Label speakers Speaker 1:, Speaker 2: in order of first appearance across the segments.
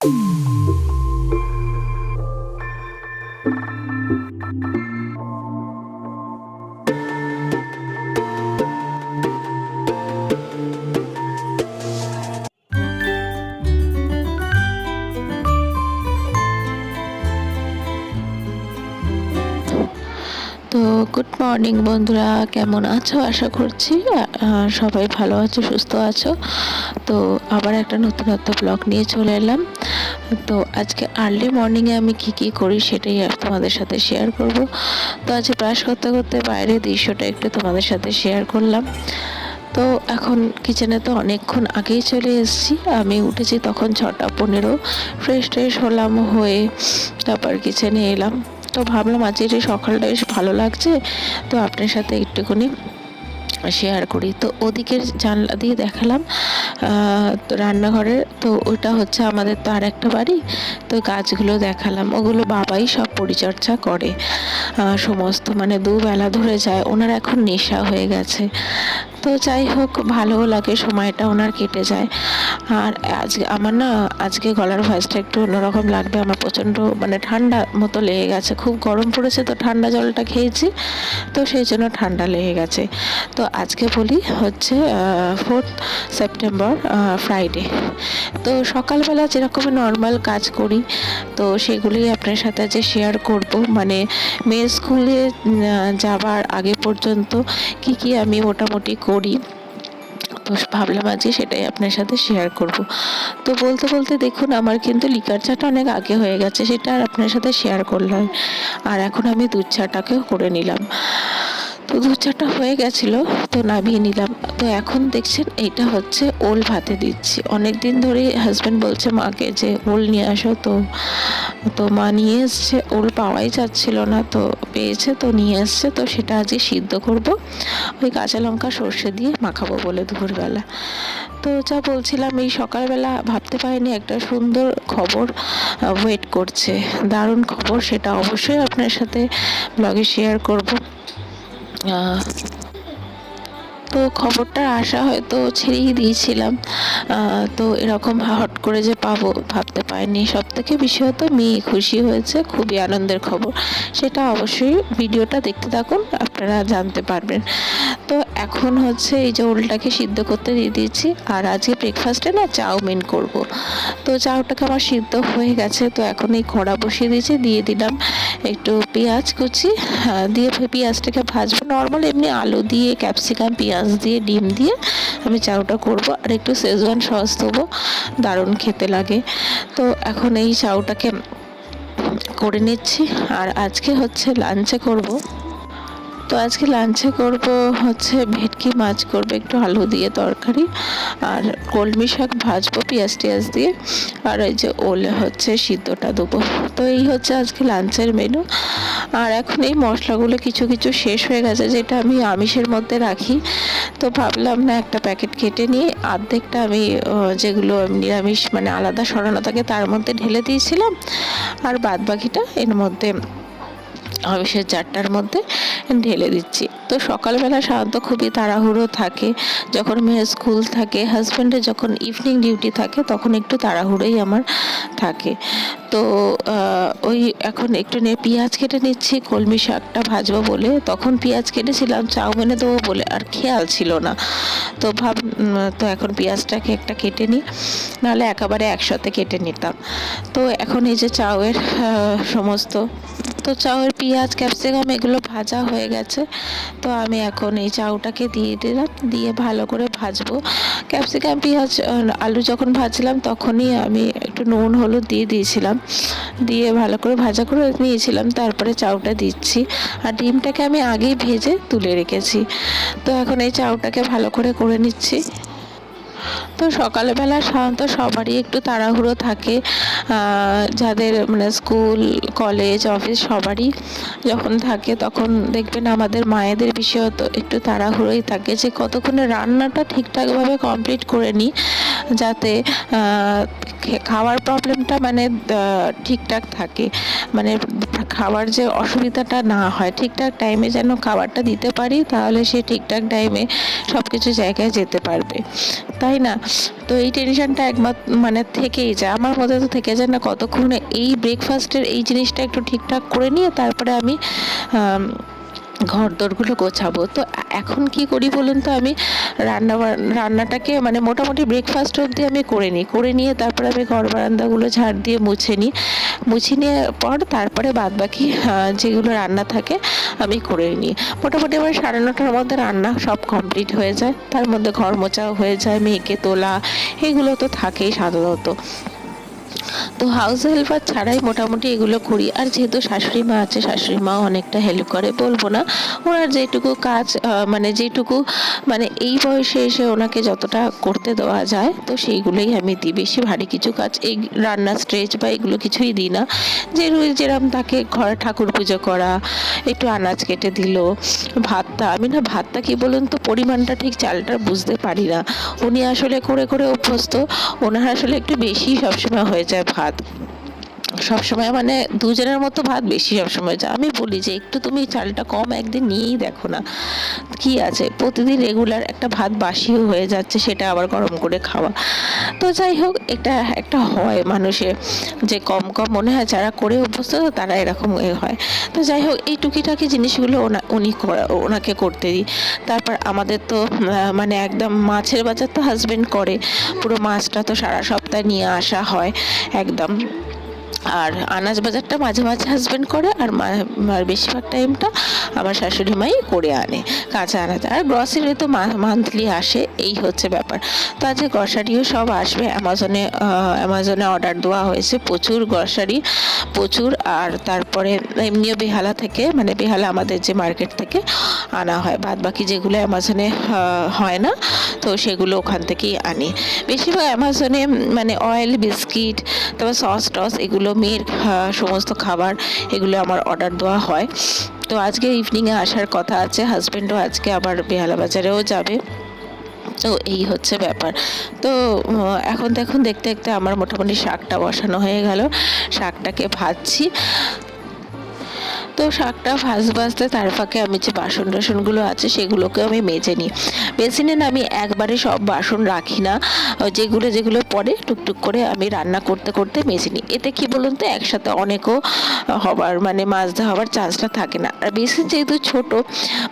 Speaker 1: তো মর্নিং, বন্ধুরা। কেমন আছো? আশা করছি সবাই ভালো আছো, সুস্থ আছো। তো আবার একটা নতুনত্ব ব্লগ নিয়ে চলে এলাম। তো আজকে আর্লি মর্নিংয়ে আমি কি কি করি সেটাই তোমাদের সাথে শেয়ার করব। তো আজ ব্রাশ করতে করতে বাইরের দৃশ্যটা একটু তোমাদের সাথে শেয়ার করলাম। তো এখন কিচেনে তো অনেকক্ষণ আগেই চলে এসেছি। আমি উঠেছি তখন ছটা পনেরো। ফ্রেশ ট্রেশ হলাম, হয়ে তারপর কিচেনে এলাম। তো ভাবলাম আজকের এই সকালটা বেশ ভালো লাগছে, তো আপনার সাথে একটুখানি শেয়ার করি। তো ওদিকের জানলা দিয়ে দেখালাম তো রান্নাঘরে তো ওটা হচ্ছে আমাদের তো আর একটা বাড়ি, তো গাছগুলো দেখালাম। ওগুলো বাবাই সব পরিচর্যা করে। সমস্ত মানে দুবেলা ধরে যায়, ওনার এখন নেশা হয়ে গেছে। তো যাই হোক, ভালোও লাগে সময়টা ওনার কেটে যায়। আর আজকে আমার না, আজকে গলার ভয়েসটা একটু অন্যরকম লাগবে। আমার প্রচণ্ড মানে ঠান্ডা মতো লেগে গেছে। খুব গরম পড়েছে তো ঠান্ডা জলটা খেয়েছি, তো সেই জন্য ঠান্ডা লেগে গেছে। তো আজকে বলি হচ্ছে ফোর্থ সেপ্টেম্বর ফ্রাইডে তো সকালবেলা যেরকম নর্মাল কাজ করি, তো সেগুলোই আপনার সাথে যে শেয়ার করব। মানে মেয়ের স্কুলে যাবার আগে পর্যন্ত কি কি আমি মোটামুটি করি। তো ভাবলাম আজকে সেটাই আপনার সাথে শেয়ার করব। তো বলতে বলতে দেখুন, আমার কিন্তু লিকার চাটা অনেক আগে হয়ে গেছে, সেটা আর আপনার সাথে শেয়ার করলাম। আর এখন আমি দুধ চাটাকেও করে নিলাম। তো দুধ চাটা হয়ে গেছিল, তো নামিয়ে নিলাম। তো এখন দেখছেন, এইটা হচ্ছে ওল ভাতে দিচ্ছি। অনেক দিন ধরেই হাজব্যান্ড বলছে মাকে যে, ওল নিয়ে আসো। তো তো মা নিয়ে এসছে, ওল পাওয়াই যাচ্ছিল না, তো পেয়েছে, তো নিয়ে এসছে, তো সেটা আজকে সিদ্ধ করব। ওই কাঁচা লঙ্কা, সর্ষে দিয়ে মাখাবো বলে দুপুরবেলা। তো যা বলছিলাম, এই সকালবেলা ভাবতে পারিনি, একটা সুন্দর খবর ওয়েট করছে। দারুণ খবর, সেটা অবশ্যই আপনার সাথে ব্লগে শেয়ার করব। তো খবরটার আশা হয়তো ছেড়েই দিয়েছিলাম। তো এরকম হট করে যে পাবো, ভাবতে পারিনি। সব থেকে বিষয় তো মেয়ে খুশি হয়েছে, খুবই আনন্দের খবর। সেটা অবশ্যই ভিডিওটা দেখতে থাকুন, আপনারা জানতে পারবেন। তো এখন হচ্ছে এই যে ওলটাকে সিদ্ধ করতে দিয়ে দিয়েছি। আর আজকে ব্রেকফাস্টে না চাউমিন করব। তো চাউটাকে আমার সিদ্ধ হয়ে গেছে। তো এখন এই কড়া বসিয়ে দিয়েছি। দিয়ে দিলাম একটু পেঁয়াজ কুচি। দিয়ে পেঁয়াজটাকে ভাজবো। নর্মাল এমনি আলু দিয়ে ক্যাপসিকাম পেঁয়াজ দিয়ে, ডিম দিয়ে আমি চাউটা করব। আর একটু শেজওয়ান সস দেবো। দারুণ খেতে লাগে। তো এখন এই চাউটাকে করে নিচ্ছি। আর আজকে হচ্ছে লাঞ্চে করব। তো আজকে লাঞ্চে করব হচ্ছে ভেটকি মাছ করব, একটু আলু দিয়ে তরকারি আর কলমি শাক ভাজবো, পেঁয়াজ টিয়াজ দিয়ে আর এই যে ওলে হচ্ছে সিদ্ধটা দেবো। তো এই হচ্ছে আজকে লাঞ্চের মেনু আর এখন এই মশলাগুলো কিছু কিছু শেষ হয়ে গেছে, যেটা আমি আমিষের মধ্যে রাখি। তো ভাবলাম না একটা প্যাকেট কেটে নিয়ে অর্ধেকটা আমি যেগুলো নিরামিষ মানে আলাদা সরানো থাকে, তার মধ্যে ঢেলে দিয়েছিলাম। আর বাদ বাকিটা এর মধ্যে আমিষের চারটার মধ্যে ঢেলে দিচ্ছি। তো সকালবেলা সাধারণত খুবই তাড়াহুড়ো থাকে। যখন মেয়ের স্কুল থাকে হাজব্যান্ডের যখন ইভিনিং ডিউটি থাকে, তখন একটু তাড়াহুড়োই আমার থাকে। তো ওই এখন একটু নিয়ে পেঁয়াজ কেটে নিচ্ছি, কলমি শাকটা ভাজবো বলে। তখন পেঁয়াজ কেটেছিলাম চাউমিনে দেবো বলে আর খেয়াল ছিল না। তো ভাব তো এখন পেঁয়াজটাকে একটা কেটে নিই। নাহলে একেবারে একসাথে কেটে নিতাম। তো এখন এই যে চাউয়ের সমস্ত তো চাউয়ের পেঁয়াজ, ক্যাপসিকাম এগুলো ভাজা হয়ে গেছে। তো আমি এখন এই চাউটাকে দিয়ে দিলাম, দিয়ে ভালো করে ভাজবো। ক্যাপসিকাম, পেঁয়াজ আলু যখন ভাজলাম তখনই আমি একটু নুন, হলুদ দিয়ে দিয়েছিলাম। দিয়ে ভালো করে ভাজা করে নিয়েছিলাম, তারপরে চাউটা দিচ্ছি। আর ডিমটাকে আমি আগেই ভেজে তুলে রেখেছি। তো এখন এই চাউটাকে ভালো করে করে নিচ্ছি। তো সকালবেলা সাধারণত সবারই একটু তাড়াহুড়ো থাকে। যাদের মানে স্কুল, কলেজ, অফিস সবারই যখন থাকে তখন দেখবেন আমাদের মায়েদের বিষয়ত একটু তাড়াহুড়োই থাকে যে কতক্ষণে রান্নাটা ঠিকঠাকভাবে কমপ্লিট করে নিই যাতে খাওয়ার প্রবলেমটা মানে ঠিকঠাক থাকে। মানে খাওয়ার যে অসুবিধাটা না হয়, ঠিকঠাক টাইমে যেন খাবারটা দিতে পারি তাহলে সে ঠিকঠাক টাইমে সব কিছু জায়গায় যেতে পারবে। তাই না, তো এই টেনশনটা একমাত্র মানে থেকেই যায়। আমার মধ্যে তো থেকে যায় না, কতক্ষণে এই ব্রেকফাস্টের এই জিনিসটা একটু ঠিকঠাক করে নিয়ে তারপরে আমি ঘর দোরগুলো গোছাবো। তো এখন কি করি বলুন তো? আমি রান্না রান্নাটাকে মানে মোটামুটি ব্রেকফাস্ট অবধি আমি করে নিই। করে নিয়ে তারপরে আমি ঘর বারান্দাগুলো ঝাড় দিয়ে মুছে নিই। মুছে নিয়ে পর তারপরে বাদ বাকি যেগুলো রান্না থাকে আমি করে নিই। মোটামুটি আমার সাড়ে নটার মধ্যে রান্না সব কমপ্লিট হয়ে যায়। তার মধ্যে ঘর মোছাও হয়ে যায়, মেয়েকে তোলা, এগুলো তো থাকেই সাধারণত। তো হাউস হেল্পার ছাড়াই মোটামুটি এগুলো করি। আর যেহেতু শাশুড়ি মা আছে, শাশুড়ি মাও অনেকটা হেল্প করে, বলব না। ওনার যেটুকু কাজ মানে যেটুকু মানে এই বয়সে এসে ওনাকে যতটা করতে দেওয়া যায়, তো সেইগুলোই আমি দিই। বেশি ভারী কিছু কাজ, এই রান্না স্ট্রেচ বা এগুলো কিছুই দিই না। যে যেরকম তাকে ঘরে ঠাকুর পুজো করা, একটু আনাজ কেটে দিল, ভাতটা, আমি না ভাতটা কি বলুন তো, পরিমাণটা ঠিক চালটা বুঝতে পারি না। উনি আসলে করে করে অভ্যস্ত, ওনার আসলে একটু বেশি সবসময় হয়ে যায় ভাত সবসময় মানে দুজনের মতো ভাত বেশি সবসময় যা আমি বলি যে, একটু তুমি চালটা কম একদিন নিয়েই দেখো না। কি আছে? প্রতিদিন রেগুলার একটা ভাত বাসিও হয়ে যাচ্ছে, সেটা আবার গরম করে খাওয়া। তো যাই হোক, এটা একটা হয় মানুষের যে কম কম মনে হয় যারা করে অভ্যস্ত তারা এরকম হয়। তো যাই হোক, এই টুকিটাকি জিনিসগুলো উনি ওনাকে করতে দিই। তারপর আমাদের তো মানে একদম মাছের বাজার তো হাজব্যান্ড করে। পুরো মাছটা তো সারা সপ্তাহ নিয়ে আসা হয়, একদম। আর আনাজ বাজারটা মাঝে মাঝে হাজবেন্ড করে আর আর বেশিরভাগ টাইমটা আমার শাশুড়ি মাই করে আনে কাঁচা আনাজ। আর গ্রসারি তো মান্থলি আসে, এই হচ্ছে ব্যাপার। তো আজকে গ্রসারিও সব আসবে। অ্যামাজনে অ্যামাজনে অর্ডার দেওয়া হয়েছে প্রচুর গ্রসারি প্রচুর। আর তারপরে এমনিও বেহালা থেকে মানে বেহালা আমাদের যে মার্কেট থেকে আনা হয়। বাদ বাকি যেগুলো অ্যামাজনে হয় না, তো সেগুলো ওখান থেকেই আনি। বেশিরভাগ অ্যামাজনে মানে অয়েল বিস্কিট তারপর সস টস এগুলো মেয়ের সমস্ত খাবার এগুলো আমার অর্ডার দেওয়া হয়। তো আজকে ইভিনিংয়ে আসার কথা আছে হাজব্যান্ডও আজকে আবার বেহালা বাজারেও যাবে। তো এই হচ্ছে ব্যাপার। তো এখন দেখুন, দেখতে দেখতে আমার মোটামুটি শাকটা বসানো হয়ে গেল। শাকটাকে ভাজছি। তো শাকটা ভাজ ভাজতে তার ফাঁকে আমি যে বাসন টাসনগুলো আছে সেগুলোকে আমি মেজে নিই। বেসিনে না আমি একবারে সব বাসন রাখি না। যেগুলো যেগুলো পরে টুকটুক করে আমি রান্না করতে করতে মেজে নিই। এতে কি বলুন তো, একসাথে অনেকও হবার মানে মাজতে হবার চান্সটা থাকে না। আর বেসিন যেহেতু ছোট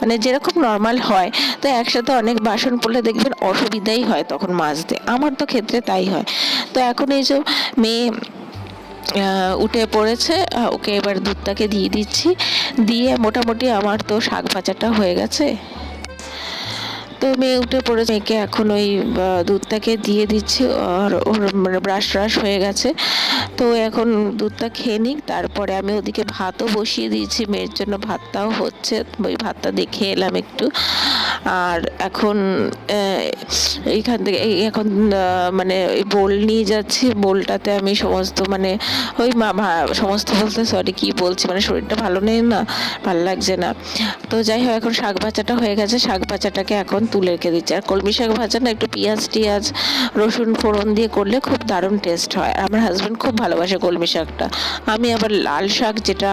Speaker 1: মানে যেরকম নর্মাল হয়, তো একসাথে অনেক বাসন পড়লে দেখবেন অসুবিধাই হয় তখন মাজতে। আমার তো ক্ষেত্রে তাই হয়। তো এখন এই যে মেয়ে উঠে পড়েছে। ওকে এবার দুধটাকে দিয়ে দিচ্ছি। দিয়ে মোটামুটি আমার তো শাক ভাজাটা হয়ে গেছে। তো মেয়ে উঠে পড়েছে। মেয়েকে এখন ওই দুধটাকে দিয়ে দিচ্ছি আর ওর ব্রাশ ট্রাশ হয়ে গেছে। তো এখন দুধটা খেয়ে নিক, তারপরে আমি ওদিকে ভাতও বসিয়ে দিয়েছি। মেয়ের জন্য ভাতটাও হচ্ছে, ওই ভাতটা দেখে এলাম একটু। আর এখন এইখান থেকে এখন মানে ওই বোল নিয়ে যাচ্ছি। বোলটাতে আমি সমস্ত মানে ওই মা- সমস্ত বলতে সরি কি বলছি? মানে শরীরটা ভালো নেই না? ভালো লাগছে না। তো যাই হোক, এখন শাক ভাজাটা হয়ে গেছে। শাক ভাজাটাকে এখন তুলে রেখে দিচ্ছি। আর কলমি শাক ভাজা না একটু পেঁয়াজ, টিয়াজ, রসুন ফোড়ন দিয়ে করলে খুব দারুণ টেস্ট হয়। আমার হাজব্যান্ড খুব ভালোবাসে কলমি শাকটা। আমি আবার লাল শাক যেটা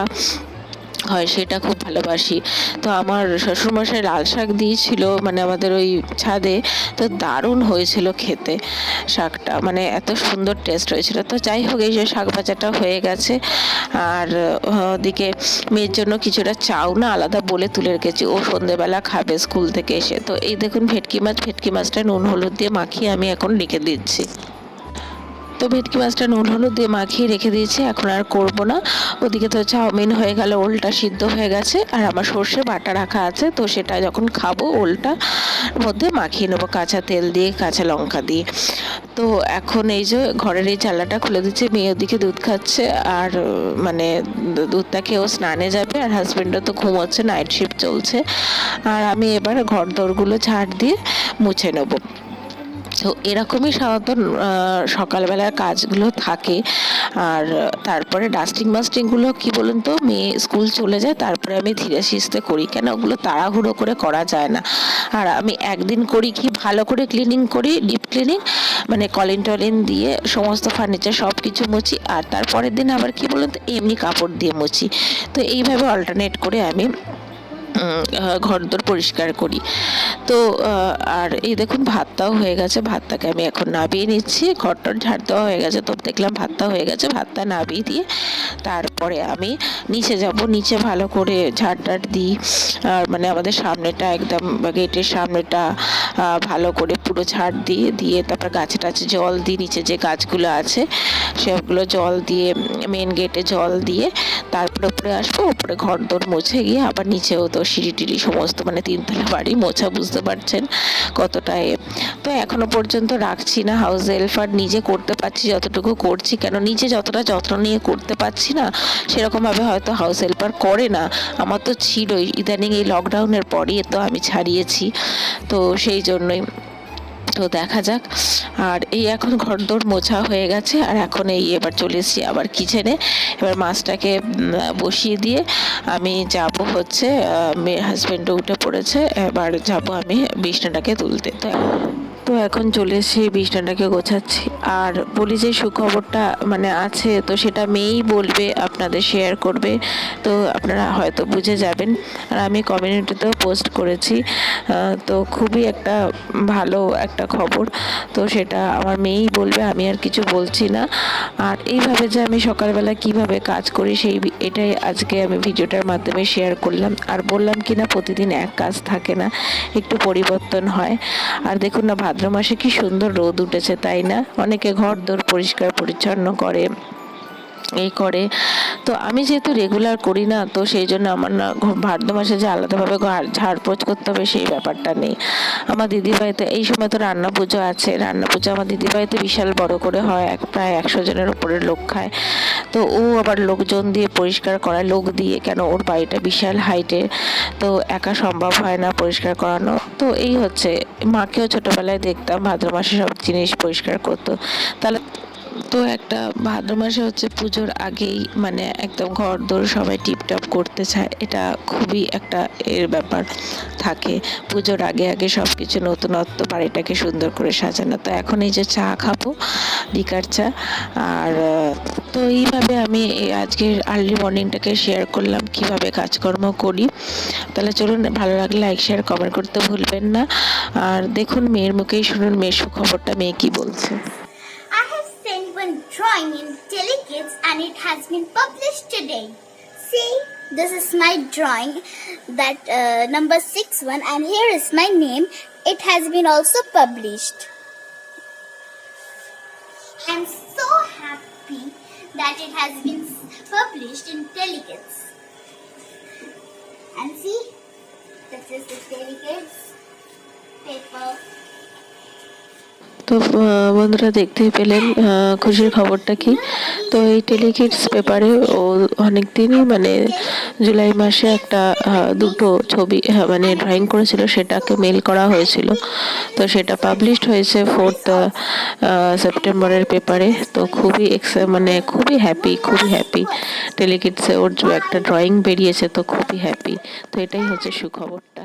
Speaker 1: হয়, সেটা খুব ভালোবাসি। তো আমার শ্বশুরমশাই লাল শাক দিয়েছিল মানে আমাদের ওই ছাদে, তো দারুণ হয়েছিল খেতে শাকটা। মানে এত সুন্দর টেস্ট হয়েছিল। তো যাই হোক, এই যে শাক ভাজাটা হয়ে গেছে, আর ওদিকে মেয়ের জন্য কিছুটা চাউ না আলাদা বলে তুলে রেখেছি। ও সন্ধেবেলা খাবে স্কুল থেকে এসে। তো এই দেখুন, ভেটকি মাছ, ভেটকি মাছটা নুন হলুদ দিয়ে মাখিয়ে আমি এখন রেখে দিচ্ছি। তো ভেটকি মাছটা নুন, হলুদ দিয়ে মাখিয়ে রেখে দিয়েছি। এখন আর করব না। ওদিকে তো চাউমিন হয়ে গেল, ওলটা সিদ্ধ হয়ে গেছে। আর আমার সর্ষে বাটা রাখা আছে, তো সেটা যখন খাব, ওলটা মধ্যে মাখিয়ে নেব কাঁচা তেল দিয়ে, কাঁচা লঙ্কা দিয়ে। তো এখন এই যে ঘরের এই চালাটা খুলে দিচ্ছে, মেয়ে ওদিকে দুধ খাচ্ছে। আর মানে দুধটা খেয়েও স্নানে যাবে, আর হাজব্যান্ডও তো ঘুমোচ্ছে নাইট শিফট চলছে। আর আমি এবার ঘর দোরগুলো ঝাড় দিয়ে মুছে নেব। তো এরকমই সাধারণত সকালবেলার কাজগুলো থাকে। আর তারপরে ডাস্টিং মাস্টিংগুলো কি বলুন তো, মেয়ে স্কুল চলে যায়, তারপরে আমি ধীরে সিস্তে করি। কেন? ওগুলো তাড়াহুড়ো করে করা যায় না। আর আমি একদিন করি কি, ভালো করে ক্লিনিং করি ডিপ ক্লিনিং মানে কলিন টলিন দিয়ে সমস্ত ফার্নিচার সব কিছু মুছি, আর তারপরের দিন আবার কি বলুন তো, এমনি কাপড় দিয়ে মুছি। তো এইভাবে অল্টারনেট করে আমি ঘরদোর পরিষ্কার করি। তো আর এই দেখুন ভাতটাও হয়ে গেছে, ভাতটাকে আমি এখন নাবিয়ে নিচ্ছি। ঘরটার ঝাড় দেওয়া হয়ে গেছে, তো দেখলাম ভাতটা হয়ে গেছে, ভাতটা নাবিয়ে দিয়ে তারপরে আমি নিচে যাব। নিচে ভালো করে ঝাড় টাড় দিই। আর মানে আমাদের সামনেটা একদম গেটের সামনেটা ভালো করে পুরো ঝাড় দিয়ে দিয়ে তারপর গাছে টাছে জল দিই। নিচে যে গাছগুলো আছে, সেগুলো জল দিয়ে মেন গেটে জল দিয়ে তারপরে উপরে আসব, উপরে ঘর দোর মুছে গিয়ে আবার নিচেও তো সিঁড়ি টিড়ি সমস্ত মানে তিনতলা বাড়ি, মোছা বুঝতে পারছেন কতটা এ তো এখনও পর্যন্ত রাখছি না হাউস হেল্প নিজে করতে পারছি যতটুকু করছি, কেন নিজে যতটা যত্ন নিয়ে করতে পারছি না, সেরকমভাবে হয়তো হাউস হেল্পার করে না। আমার তো ছিলই, ইদানিং এই লকডাউনের পরই তো আমি ছাড়িয়েছি, তো সেই জন্যই। তো দেখা যাক। আর এই এখন ঘরদোর মোছা হয়ে গেছে, আর এখন এই এবার চলে এসেছি আবার কিচেনে এবার মাছটাকে বসিয়ে দিয়ে আমি যাব হচ্ছে মেয়ে হাজব্যান্ডও উঠে পড়েছে। এবার যাব আমি বিছনাটাকে তুলতে। তো তো এখন চলে এসেছি বিছনাটাকে গোছাচ্ছি। আর বলি যে সুখবরটা মানে আছে, তো সেটা মেয়েই বলবে, আপনাদের শেয়ার করবে, তো আপনারা হয়তো বুঝে যাবেন। আর আমি কমিউনিটিতেও পোস্ট করেছি তো খুবই একটা ভালো একটা খবর। তো সেটা আমার মেয়েই বলবে, আমি আর কিছু বলছি না। আর এইভাবে যে আমি সকালবেলা কীভাবে কাজ করি, সেই এটাই আজকে আমি ভিডিওটার মাধ্যমে শেয়ার করলাম। আর বললাম কি না, প্রতিদিন এক কাজ থাকে না, একটু পরিবর্তন হয়। আর দেখুন না ভাদ্র মাসে কি সুন্দর রোদ উঠেছে তাই না? অনেকে ঘর দোর পরিষ্কার পরিচ্ছন্ন করে। এই করে। তো আমি যেহেতু রেগুলার করি না, তো সেই জন্য আমার না ভাদ্র মাসে যে আলাদাভাবে ঝাড়পোছ করতে হবে সেই ব্যাপারটা নেই। আমার দিদিবাড়িতে এই সময় তো রান্না পুজো আছে, রান্না পুজো আমার দিদিবাড়িতে বিশাল বড় করে হয়, এক, প্রায় একশো জনের উপরে লোক খায়। তো ও আবার লোকজন দিয়ে পরিষ্কার করায় লোক দিয়ে, কেন ওর বাড়িটা বিশাল হাইটের তো একা সম্ভব হয় না পরিষ্কার করানো। তো এই হচ্ছে, মাকেও ছোটবেলায় দেখতাম ভাদ্র মাসে সব জিনিস পরিষ্কার করতো। তাহলে তো একটা ভাদ্র মাসে হচ্ছে পুজোর আগেই মানে একদম ঘর দোর সবাই টিপটপ করতে চায়। এটা খুবই একটা এর ব্যাপার থাকে। পুজোর আগে আগে সব কিছু নতুনত্ব বাড়িটাকে সুন্দর করে সাজানো। তো এখন এই যে চা খাব, লিকার চা, আর তো এইভাবে আমি আজকের আর্লি মর্নিংটাকে শেয়ার করলাম, কীভাবে কাজকর্ম করি। তাহলে চলুন, ভালো লাগলে লাইক, শেয়ার, কমেন্ট করতে ভুলবেন না। আর দেখুন, মেয়ের মুখেই শুনুন, মেয়ের সুখবরটা, মেয়ে কি বলছে।
Speaker 2: In Telekids and it has been published today. See, this is my drawing, that uh, number six one, and here is my name. It has been also published. I'm so happy that it has been published in Telekids. And see, this is the Telekids paper.
Speaker 1: তো বন্ধুরা দেখতেই পেলেন খুশির খবরটা কি? তো এই টেলিকিডস পেপারে ও অনেক দিনই মানে জুলাই মাসে একটা দুটো ছবি মানে ড্রয়িং করেছিল, সেটাকে মেল করা হয়েছিল। তো সেটা পাবলিশড হয়েছে ফোর্থ সেপ্টেম্বরের পেপারে। তো খুবই এক্স মানে খুবই হ্যাপি খুবই হ্যাপি টেলিকিডসে ওর একটা ড্রয়িং বেরিয়েছে, তো খুবই হ্যাপি তো এটাই হচ্ছে সুখবরটা।